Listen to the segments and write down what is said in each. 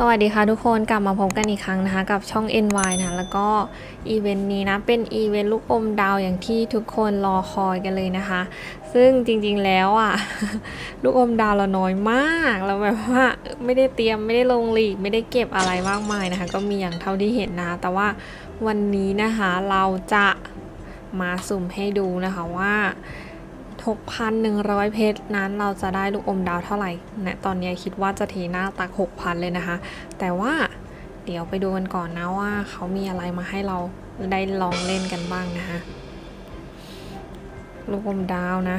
สวัสดีค่ะทุกคนกลับมาพบกันอีกครั้งนะคะ กับช่อง NY นะแล้วก็อีเวนต์นี้นะ เป็นอีเวนต์ลูกอมดาวอย่างที่ทุกคนรอคอยกันเลยนะคะ ซึ่งจริงๆแล้วอะ ลูกอมดาวเราน้อยมากเราแบบว่าไม่ได้เตรียมไม่ได้ลงหลีกไม่ได้เก็บอะไรมากมายนะคะ ก็มีอย่างเท่าที่เห็นนะคะแต่ว่าวันนี้นะคะเราจะมาสุ่มให้ดูนะคะว่า 6,100 เพชรนั้นเราจะได้ลูกอมดาวเท่าไหร่นะตอนนี้คิดว่าจะเทหน้าตัก 6,000 เลยนะคะ แต่ว่าเดี๋ยวไปดูกันก่อนนะว่าเขามีอะไรมาให้เราได้ลองเล่นกันบ้างนะคะ ลูกอมดาวนะ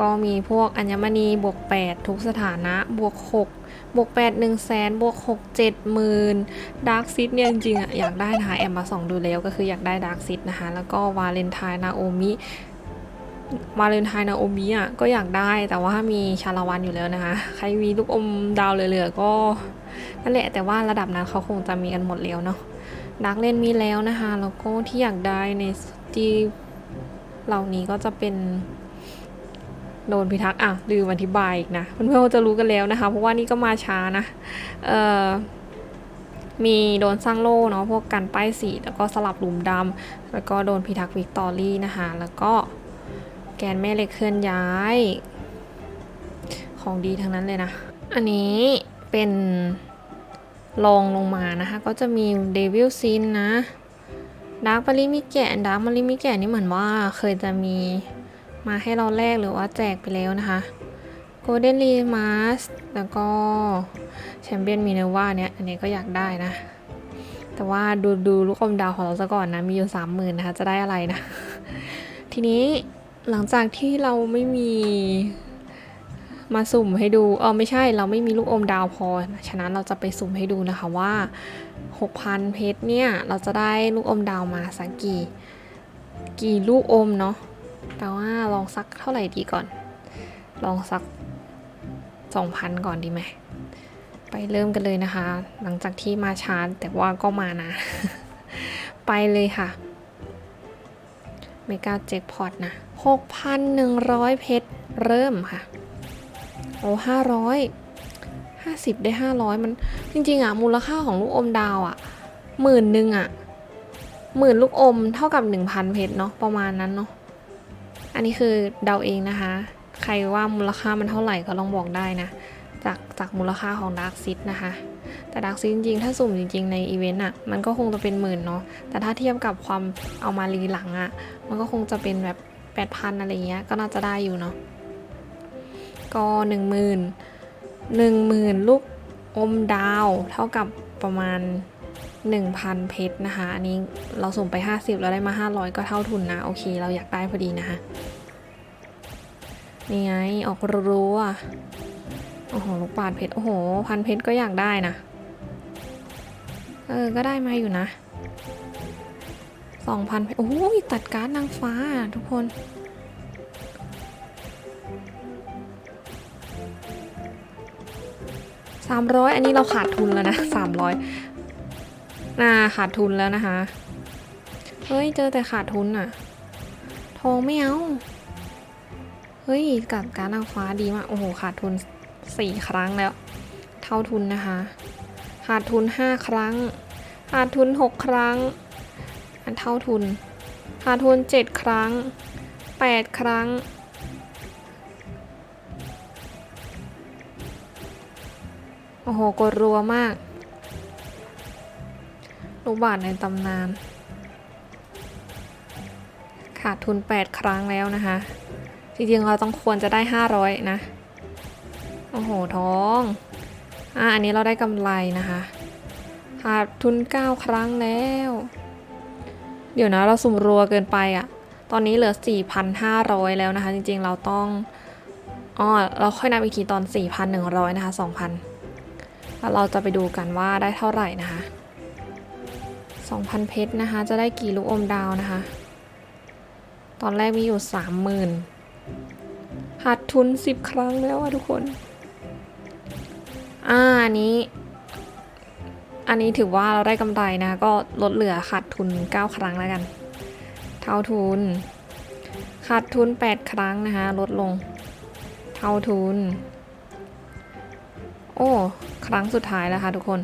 ก็มีพวกอัญมณีบวก 8 ทุกสถานะบวก 6 บวก 8 1 0 0 0 0แสนบวก 6 7หมื่นดาร์กซิดเนี่ยจริงๆอะอยากได้นะคะแอมมาส่องดูแล้วก็คืออยากได้ดาร์กซิดนะคะ แล้วก็วาเลนไทน์นาโอมิ วาเลนไทน์นาโอมิอะก็อยากได้แต่ว่ามีชาละวันอยู่แล้วนะคะ ใครมีลูกอมดาวเหลือๆก็นั่นแหละแต่ว่าระดับนั้นเขาคงจะมีกันหมดแล้วเนาะดาร์กเล่นมีแล้วนะคะแล้วก็ที่อยากได้ในที่เหล่านี้ก็จะเป็นโดนพิทักษ์อะลืมอธิบายอีกนะเพื่อนๆก็จะรู้กันแล้วนะคะ เพราะว่านี่ก็มาช้านะเอ่อมีโดนสร้างโล่เนาะพวกกันป้ายสีแล้วก็สลับหลุมดำแล้วก็โดนพิทักษ์วิกตอรี่นะคะ แล้วก็ แกนแม่เหล็กเคลื่อนย้าย ของดีทั้งนั้นเลยนะ อันนี้เป็นลองลงมานะคะ ก็จะมีเดวิลซินนะดาร์กมาริมิแกะดาร์กมาริมิแกะนี่เหมือนว่าเคยจะมีมาให้เราแลกหรือว่าแจกไปแล้วนะคะโกลเด้นรีมาสแล้วก็แชมเปี้ยนมิเนว่าเนี่ยอันนี้ก็อยากได้นะ แต่ว่าดูดูลูกอมดาวของเราซะก่อนนะ มีอยู่สามหมื่นนะคะ จะได้อะไรนะ ทีนี้ หลังจากที่เราไม่มีมาสุ่มให้ดูเออไม่ใช่เราไม่มีลูกอมดาวพอ ฉะนั้นเราจะไปสุ่มให้ดูนะคะว่า 6,000 เพชรเนี่ย เราจะได้ลูกอมดาวมาสักกี่ กี่ลูกอมเนาะแต่ว่าลองสักเท่าไหร่ดีก่อน ลองสัก 2,000 ก่อนดีไหม ไปเริ่มกันเลยนะคะ หลังจากที่มาช้าแต่ว่าก็มานะ ไปเลยค่ะ เมกาแจ็คพอตนะ 6,100 เพชร เริ่มค่ะ โอ้500 50ได้500มัน จริง ๆ อะ มูลค่าของลูกอมดาวอะหมื่นหนึ่งอะหมื่นลูกอมเท่ากับ 1,000 เพชรเนาะประมาณนั้นเนาะอันนี้คือเดาเองนะคะ ใครว่ามูลค่ามันเท่าไหร่ก็ลองบอกได้นะ จากจากมูลค่าของดาร์กซิดนะคะ แต่ดาร์กซิดจริงๆ ถ้าสุ่มจริงๆ ในอีเวนต์อะ มันก็คงจะเป็นหมื่นเนาะ แต่ถ้าเทียบกับความเอามารีหลังอะ มันก็คงจะเป็นแบบ8,000อะไรเงี้ย ก็น่าจะได้อยู่เนาะ ก็หนึ่งหมื่นหนึ่งหมื่นลูกอมดาว เท่ากับประมาณ 1,000 เพชรนะคะ อันนี้เราส่งไป 50 แล้วได้มา 500 ก็เท่าทุนนะ โอเค เราอยากได้พอดีนะคะ นี่ไง ออกรัวโอ้โห ลูกปาดเพชร โอ้โห พันเพชรก็อยากได้นะ เออ ก็ได้มาอยู่นะ2,000เพชรโอ้ยตัดการ์ดนางฟ้าทุกคน สามร้อยอันนี้เราขาดทุนแล้วนะสามร้อยน่าขาดทุนแล้วนะคะ เฮ้ย เจอแต่ขาดทุนอะทองไม่เอา เฮ้ย กับการนางฟ้าดีมาก โอ้โห ขาดทุนสี่ครั้งแล้ว เท่าทุนนะคะ ขาดทุนห้าครั้ง ขาดทุนหกครั้งอันเท่าทุน ขาดทุนเจ็ดครั้งแปดครั้ง โอ้โหกดรัวมาก ลูกบาทในตำนาน ขาดทุน 8 ครั้งแล้วนะคะ จริงๆ เราต้องควรจะได้ 500 นะ โอ้โห ท้อง อะอันนี้เราได้กำไรนะคะขาดทุน 9 ครั้งแล้ว เดี๋ยวนะเราสุ่มรัวเกินไปอะ่ะ ตอนนี้เหลือ 4,500 แล้วนะคะ จริงๆเราต้องอ๋อเราค่อยนับอีกทีตอน 4,100 นะคะ 2,000 แล้วเราจะไปดูกันว่าได้เท่าไหร่นะคะ 2,000 เพชรนะคะ จะได้กี่ลูกอมดาวนะคะ ตอนแรกมีอยู่ 30,000ขาดทุน 10 ครั้งแล้วอะทุกคน อ่าอันนี้ อันนี้ถือว่าเราได้กำไรนะ ก็ลดเหลือขาดทุน 9 ครั้งแล้วกัน เท่าทุน ขาดทุน 8 ครั้งนะคะ ลดลง เท่าทุน โอ้ ครั้งสุดท้ายแล้วค่ะทุกคน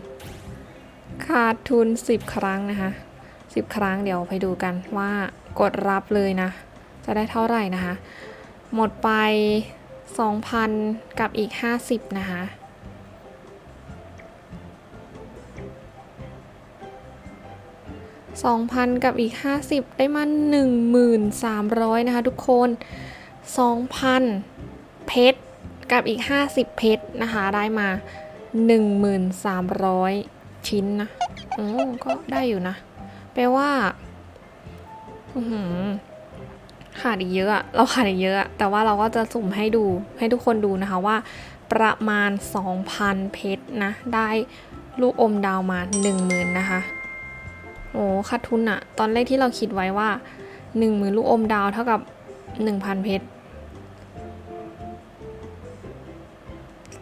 ขาดทุน 10 ครั้งนะคะ10 ครั้งเดี๋ยวไปดูกันว่ากดรับเลยนะ จะได้เท่าไหร่นะคะ หมดไป 2,000 กับอีก 50 นะคะ 2,000 กับอีก 50 ได้มา 1,300 นะคะทุกคน 2,000 เพชรกับอีก 50 เพชรนะคะ ได้มา 1,300 ชิ้นนะโอ้ก็ได้อยู่นะ แปลว่าขาดอีกเยอะอะเราขาดอีกเยอะอะ แต่ว่าเราก็จะสุ่มให้ดูให้ทุกคนดูนะคะว่า ประมาณ 2,000 เพชรนะ ได้ลูกอมดาวมา 10,000นะคะ โอ้ขาดทุนอะตอนแรกที่เราคิดไว้ว่า10,000ลูกอมดาวเท่ากับ 1,000 เพชร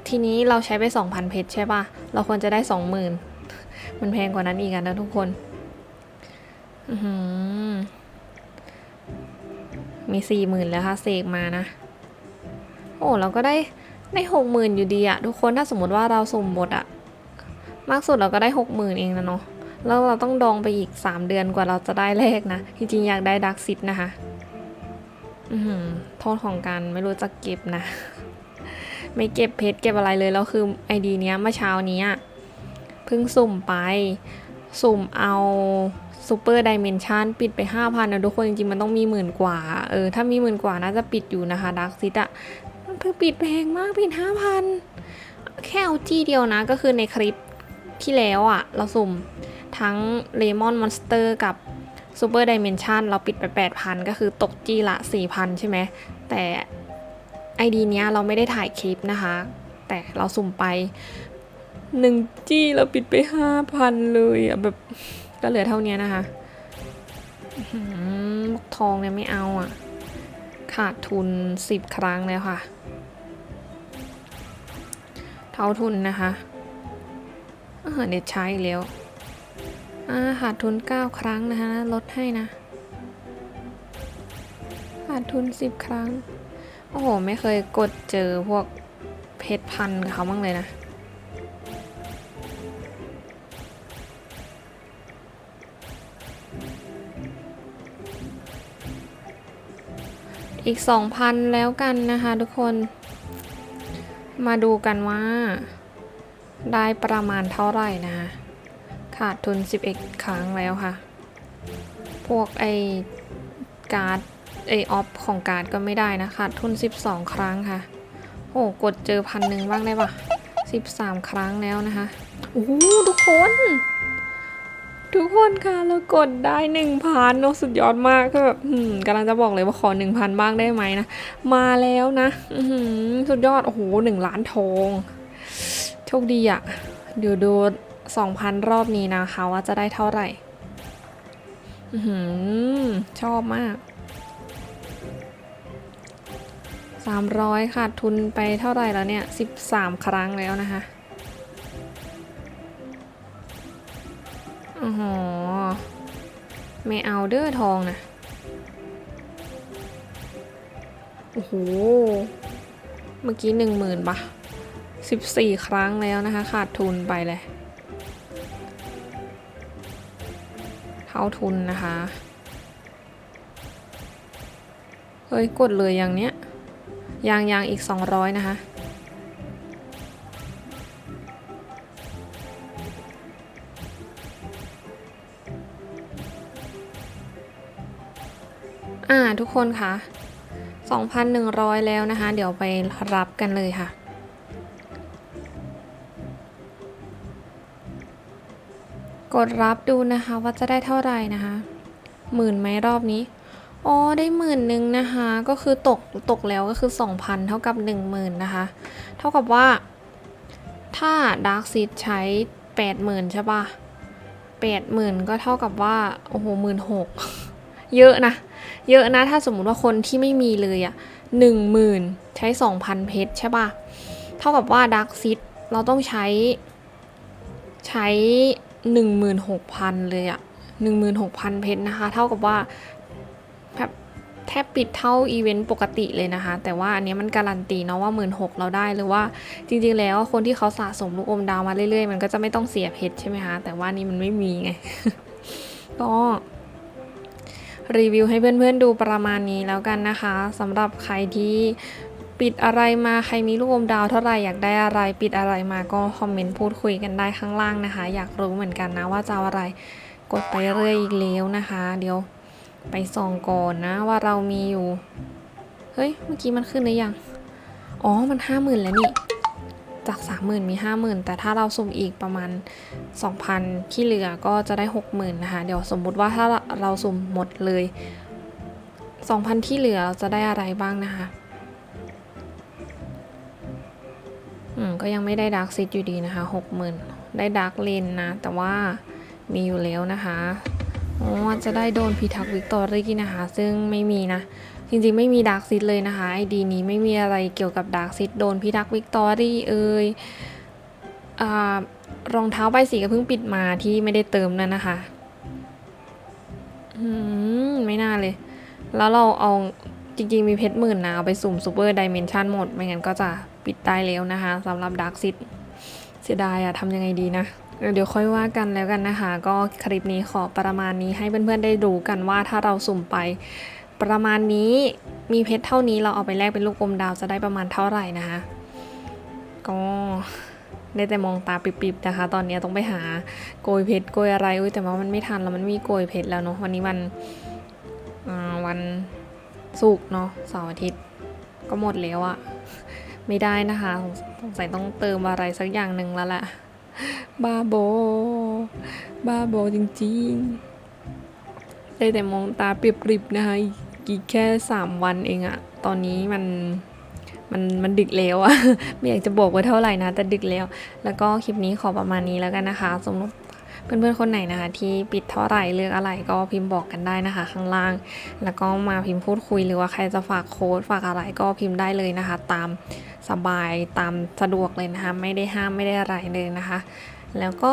ทีนี้เราใช้ไป 2,000 เพชรใช่ปะเราควรจะได้ 20,000 มันแพงกว่านั้นอีกอะนะทุกคนมีสี่หมื่นแล้วค่ะเสกมานะ โอ้เราก็ได้ได้หกหมื่นอยู่ดีอะทุกคนถ้าสมมติว่าเราสมหมดอะมากสุดเราก็ได้หกหมื่นเองนะเนาะ แล้วเราต้องดองไปอีกสามเดือนกว่าเราจะได้เลขนะ จริงๆ อยากได้ดักซิตนะคะอืโทษของการไม่รู้จะเก็บนะ ไม่เก็บเพชรเก็บอะไรเลย แล้วคือไอดีเนี้ยเมื่อเช้านี้เพิ่งสุ่มไป สุ่มเอาซูเปอร์ดิเมนชันปิดไป 5,000นะทุกคน จริงๆ มันต้องมีหมื่นกว่า เออ ถ้ามีหมื่นกว่าน่าจะปิดอยู่นะคะดักซิตอะมันเพิ่งปิดแพงมากปิด 5,000 แค่เอาจี้เดียวนะ ก็คือในคลิปที่แล้วอะเราสุ่ม ทั้งเลมอนมอนสเตอร์กับซูเปอร์ดิเมนชันเราปิดไป 8,000 ก็คือตกจี้ละ 4,000 ใช่ไหม แต่ไอดีเนี้ยเราไม่ได้ถ่ายคลิปนะคะ แต่เราสุ่มไปหนึ่งจี้เราปิดไป 5,000 เลยอะแบบก็เหลือเท่านี้นะคะอื้อหือทองเนี่ยไม่เอาอะขาดทุน 10 ครั้งแล้วค่ะ เท่าทุนนะคะเออเด็ดใช้แล้ว ขาดทุน 9 ครั้งนะคะลดให้นะขาดทุน 10 ครั้ง โอ้โห ไม่เคยกดเจอพวกเพชรพันกับเขาบ้างเลยนะ อีก 2,000 แล้วกันนะคะทุกคน มาดูกันว่า ได้ประมาณเท่าไหร่นะคะ ขาดทุน 11 ครั้งแล้วค่ะ พวกไอการ์ดไอออฟของการ์ดก็ไม่ได้นะขาดทุน 12 ครั้งค่ะ โอ้กดเจอพันหนึ่งบ้างได้ปะ13 ครั้งแล้วนะคะ โอ้โหทุกคน ทุกคนค่ะเรากดได้หนึ่งพันโนสุดยอดมากก็แบบกำลังจะบอกเลยว่าขอหนึ่งพันบ้างได้ไหมนะ มาแล้วนะสุดยอด โอ้โหหนึ่งล้านทอง โชคดีอะเดี๋ยวดู สองพันรอบนี้นะคะว่าจะได้เท่าไหร่อือหือชอบมากสามร้อยขาดทุนไปเท่าไหร่แล้วเนี่ยสิบสามครั้งแล้วนะคะอ๋อไม่เอาเด้อทองนะโอ้โห เมื่อกี้หนึ่งหมื่นปะสิบสี่ครั้งแล้วนะคะ ขาดทุนไปเลย เท่าทุนนะคะเฮ้ยกดเลยอย่างเนี้ยยางยางอีก 200 นะคะ อ่าทุกคนคะ2,100 แล้วนะคะ เดี๋ยวไปรับกันเลยค่ะ กดรับดูนะคะว่าจะได้เท่าไหร่นะคะหมื่นไหมรอบนี้อ๋อได้หมื่นหนึ่งนะคะ ก็คือตกตกแล้วก็คือ 2,000 เท่ากับ 10,000 นะคะ เท่ากับว่า ถ้า Dark Seed ใช้ 80,000 ใช่ปะ80,000 ก็เท่ากับว่า โอ้โหหมื่นหกเยอะนะ เยอะนะ ถ้าสมมุติว่าคนที่ไม่มีเลยอะหนึ่งหมื่นใช้สองพันเพชรใช่ปะเท่ากับว่าดักซิตเราต้องใช้ ใช้ หนึ่งหมื่นหกพันเลยอะหนึ่งหมื่นหกพันเพชรนะคะ เท่ากับว่าแบบแทบปิดเท่าอีเวนต์ปกติเลยนะคะ แต่ว่าอันนี้มันการันตีเนาะว่า 1 6ื่นเราได้หรือว่าจริงๆแล้วคนที่เขาสะสมลูกอมดาวมาเรื่อยๆ มันก็จะไม่ต้องเสียเพชรใช่ไหมคะแต่ว่านี่มันไม่มีไง ก็รีวิวให้เพื่อนๆดูประมาณนี้แล้วกันนะคะสำหรับใครที่ ปิดอะไรมาใครมีลูกอมดาวเท่าไหร่อยากได้อะไร ปิดอะไรมาก็คอมเมนต์พูดคุยกันได้ข้างล่างนะคะ อยากรู้เหมือนกันนะว่าจะอะไรกดไปเรื่อยอีกแล้วนะคะ เดี๋ยวไปส่องก่อนนะว่าเรามีอยู่ เฮ้ย เมื่อกี้มันขึ้นหรือยัง อ๋อ มันห้าหมื่นแล้วนี่ จากสามหมื่นมีห้าหมื่นแต่ถ้าเราสุ่มอีกประมาณสองพันที่เหลือก็จะได้หกหมื่นนะคะ เดี๋ยวสมมุติว่าถ้าเราสุ่มหมดเลยสองพันที่เหลือเราจะได้อะไรบ้างนะคะ อืมก็ยังไม่ได้ดาร์กซิตอยู่ดีนะคะหกหมื่นได้ดาร์กเลนนะ แต่ว่ามีอยู่แล้วนะคะอ๋อจะได้โดนพิทักษ์วิกตอรี่นะคะ ซึ่งไม่มีนะ จริงๆไม่มีดาร์กซิตเลยนะคะไอดีนี้ไม่มีอะไรเกี่ยวกับดาร์กซิตโดนพิทักษ์วิกตอรี่เอ่ยอ่ารองเท้าใบสีก็เพิ่งปิดมาที่ไม่ได้เติมนั่นนะคะอืมไม่น่าเลย แล้วเราเอาจริงๆมีเพชรหมื่นนะเอาไปสุ่มซูเปอร์ดิเมนชันหมด ไม่งั้นก็จะ ปิดได้แล้วนะคะสำหรับดาร์กซิตเสียดายอะทำยังไงดีนะ เดี๋ยวค่อยว่ากันแล้วกันนะคะ ก็คลิปนี้ขอประมาณนี้ให้เพื่อนๆได้ดูกันว่าถ้าเราสุ่มไปประมาณนี้มีเพชรเท่านี้เราเอาไปแลกเป็นลูกอมดาวจะได้ประมาณเท่าไหร่นะคะ ก็ได้แต่มองตาปิบๆนะคะ ตอนนี้ต้องไปหาโกยเพชรโกยอะไรอุ้ยแต่ว่ามันไม่ทันแล้วมันมีโกยเพชรแล้วเนาะวันนี้วันวันศุกร์เนาะเสาร์อาทิตย์ก็หมดแล้วอะ ไม่ได้นะคะสงสัยต้องเติมอะไรสักอย่างหนึ่งแล้วแหละบ้าโบบ้าโบจริงๆ ได้แต่มองตาเปริบๆนะคะกอีกแค่สามวันเองอะตอนนี้มันมันมันดึกแล้วอะไม่อยากจะบอกว่าเท่าไหร่นะ แต่ดึกแล้ว แล้วก็คลิปนี้ขอประมาณนี้แล้วกันนะคะสมมติ เพื่อนๆคนไหนนะคะ ที่ปิดเท่าไหร่เลือกอะไรก็พิมพ์บอกกันได้นะคะ ข้างล่าง แล้วก็มาพิมพ์พูดคุยหรือว่าใครจะฝากโค้ดฝากอะไรก็พิมพ์ได้เลยนะคะ ตามสบายตามสะดวกเลยนะคะ ไม่ได้ห้ามไม่ได้อะไรเลยนะคะ แล้วก็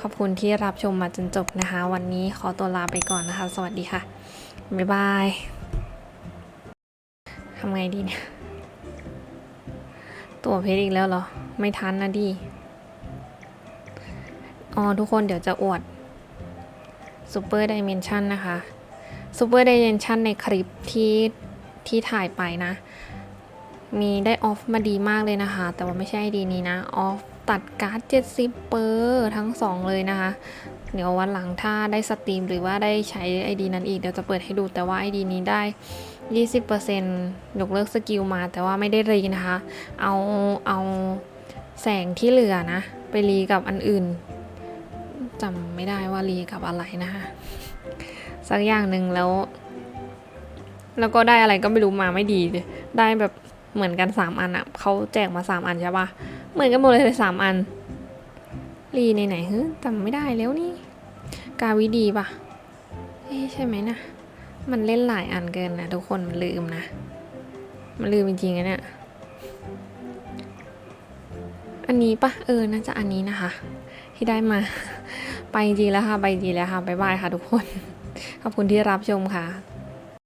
ขอบคุณที่รับชมมาจนจบนะคะ วันนี้ขอตัวลาไปก่อนนะคะ สวัสดีค่ะ บ๊ายบายทำไงดีเนี่ย ตัวเพชรอีกแล้วเหรอ ไม่ทันนะดิ อ๋อทุกคนเดี๋ยวจะอวด Super Dimension นะคะ Super Dimension ในคลิปที่ที่ถ่ายไปนะ มีได้ออฟมาดีมากเลยนะคะ แต่ว่าไม่ใช่ดีนี้นะออฟตัดการ์ด 70 เปอร์ทั้ง 2 เลยนะคะ เดี๋ยววันหลังถ้าได้สตรีมหรือว่าได้ใช้ ID นั้นอีก เดี๋ยวจะเปิดให้ดูแต่ว่า ID นี้ได้ 20%ยกเลิกสกิลมา แต่ว่าไม่ได้รีนะคะ เอาเอาแสงที่เหลือนะ ไปรีกับอันอื่น จำไม่ได้ว่ารีกับอะไรนะคะสักอย่างหนึ่งแล้ว แล้วก็ได้อะไรก็ไม่รู้มาไม่ดีเลยได้แบบเหมือนกันสามอันอะเขาแจกมาสามอันใช่ปะเหมือนกันหมดเลยสามอัน รีในไหนเฮึจำไม่ได้แล้วนี่ กาวิดีปะเอ๊ะใช่ไหมนะมันเล่นหลายอันเกินนะทุกคนมันลืมนะ มันลืมจริงๆนะเนี่ย อันนี้ปะเออ น่าจะอันนี้นะคะ ที่ได้มา ไปจริงแล้วค่ะ ไปจริงแล้วค่ะบ๊ายบายค่ะทุกคน ขอบคุณที่รับชมค่ะ